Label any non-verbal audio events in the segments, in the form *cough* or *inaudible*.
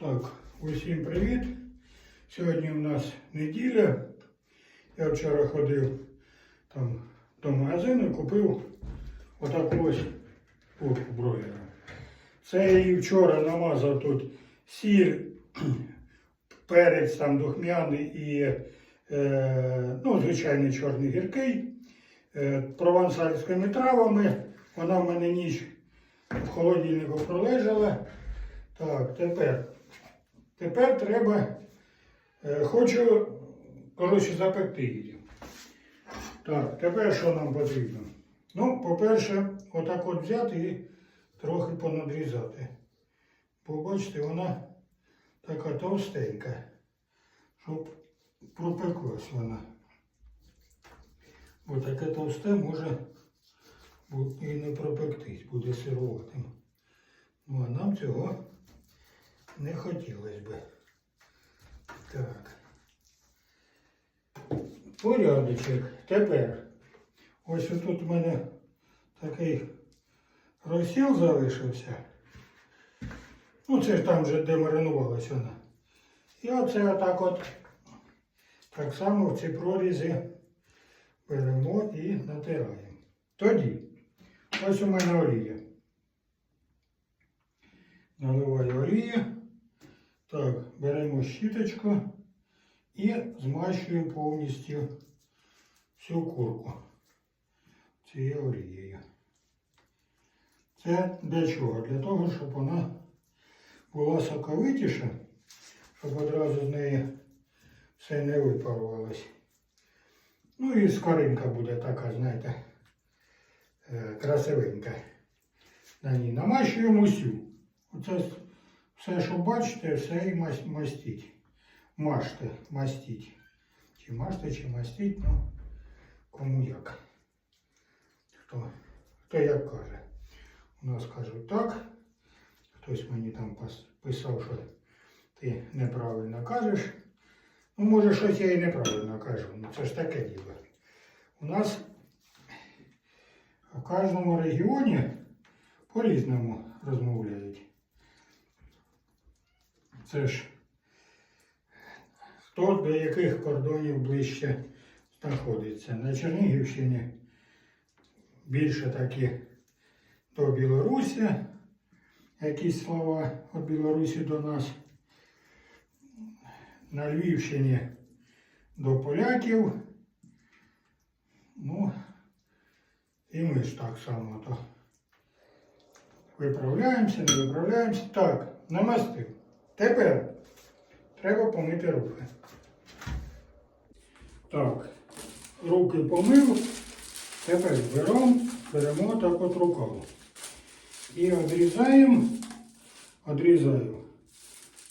Так, усім привіт. Сьогодні у нас неділя. Я вчора ходив там до магазину і купив отаку ось курку бройлера. Це я її вчора намазав тут сіль, *clears throat* перець там духмяний і е, ну, звичайний чорний гіркий, е, провансальськими травами. Вона в мене ніч в холодильнику пролежала. Так, тепер. Тепер треба. Е, хочу, коротше, запекти її. Так, тепер що нам потрібно? Ну, по-перше, отак от взяти і трохи понадрізати. Бо бачите, вона така товстенька, щоб пропеклась вона. Бо таке товсте може і не пропектись, буде сируватим. Ну, а нам цього не хотілося би. Так. Порядочок. Тепер. Ось тут у мене такий розсіл залишився. Ну, це ж там вже де маринувалась вона. І оце отак от так само в ці прорізі беремо і натираємо. Тоді, ось у мене олія. Наливаю олію. Так, беремо щіточку і змащуємо повністю всю курку цією олією. Це для чого? Для того, щоб вона була соковитіша, щоб одразу з неї все не випарувалось. Ну і скоринка буде така, знаєте, е, красивенька. На ній намащуємо усю. Оце все, що бачите, все і мастіть. Мажте, мастіть. Чи мажте, чи мастіть, ну кому як. Хто, хто як каже. У нас кажуть так. Хтось мені там писав, що ти неправильно кажеш. Ну, може, щось я і неправильно кажу. Ну це ж таке діло. У нас в кожному регіоні по-різному розмовляють. Це ж хто до яких кордонів ближче знаходиться. На Чернігівщині більше такі до Білорусі, якісь слова від Білорусі до нас. На Львівщині до поляків. Ну, і ми ж так само то виправляємося, не виправляємося. Так, намастив. Тепер треба помити руки. Так, руки помив. Тепер беремо, беремо так от рукаву. І відрізаємо, відрізаю.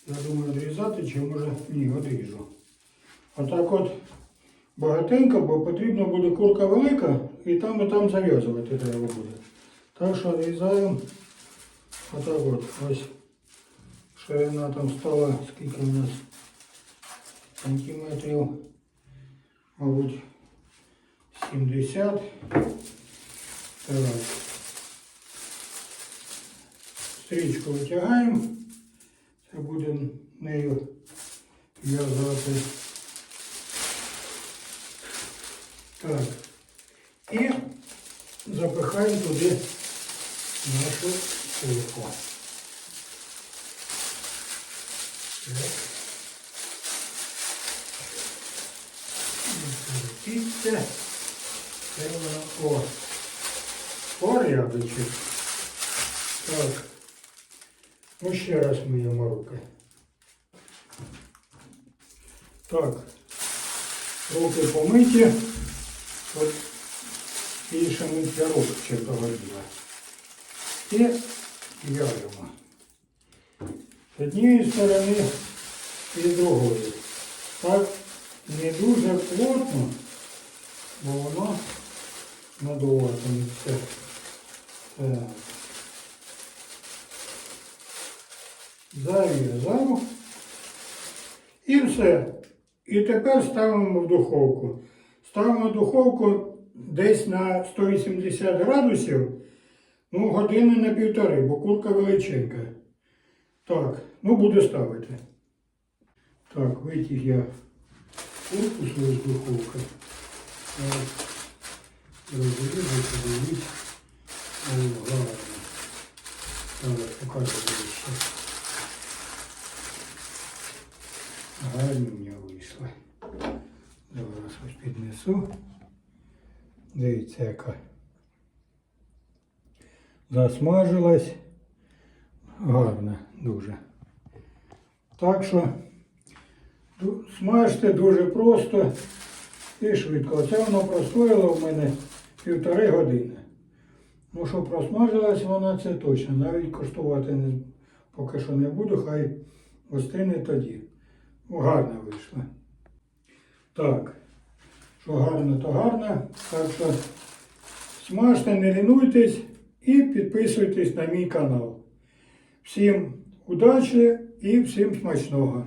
Я думаю, відрізати чи може ні, відріжу. Отак от багатенько, бо потрібно буде курка велика і там і там зав'язувати треба буде. Так що відрізаємо отак от ось. Ширина там стала, скільки у нас сантиметрів, мабуть, 70. Так. Стрічку витягаємо. Це будемо нею в'язати. Так. І запихаємо туди нашу курку. Це воно о. Порядочок. Так. Ну ще раз миємо руки. Так. Руки помиті. От більше миття рук чи того діла. І в'яжемо. З однієї сторони і з другої. Так не дуже плотно, бо воно надуватиметься. Так. Зав'язав. І все. І тепер ставимо в духовку. Ставимо в духовку десь на 180 градусів, ну, години на півтори, бо курка величенька. Так, ну буду ставити. Так, витяг я корпус із духовки. Зараз розрізаю, подивлюсь. О, гарно. Зараз покажу ще. Гарні в мене вийшли. Зараз ось піднесу. Дивіться, яка засмажилась. Гарна Дуже. Так що смажте дуже просто і швидко. Це воно простоїло в мене півтори години. Ну, що просмажилась вона, це точно. Навіть коштувати не, поки що не буду, хай остине тоді. Ну, гарно вийшло. Так, що гарно, то гарно. Так що смажте, не лінуйтесь і підписуйтесь на мій канал. Всім удачі і всім смачного!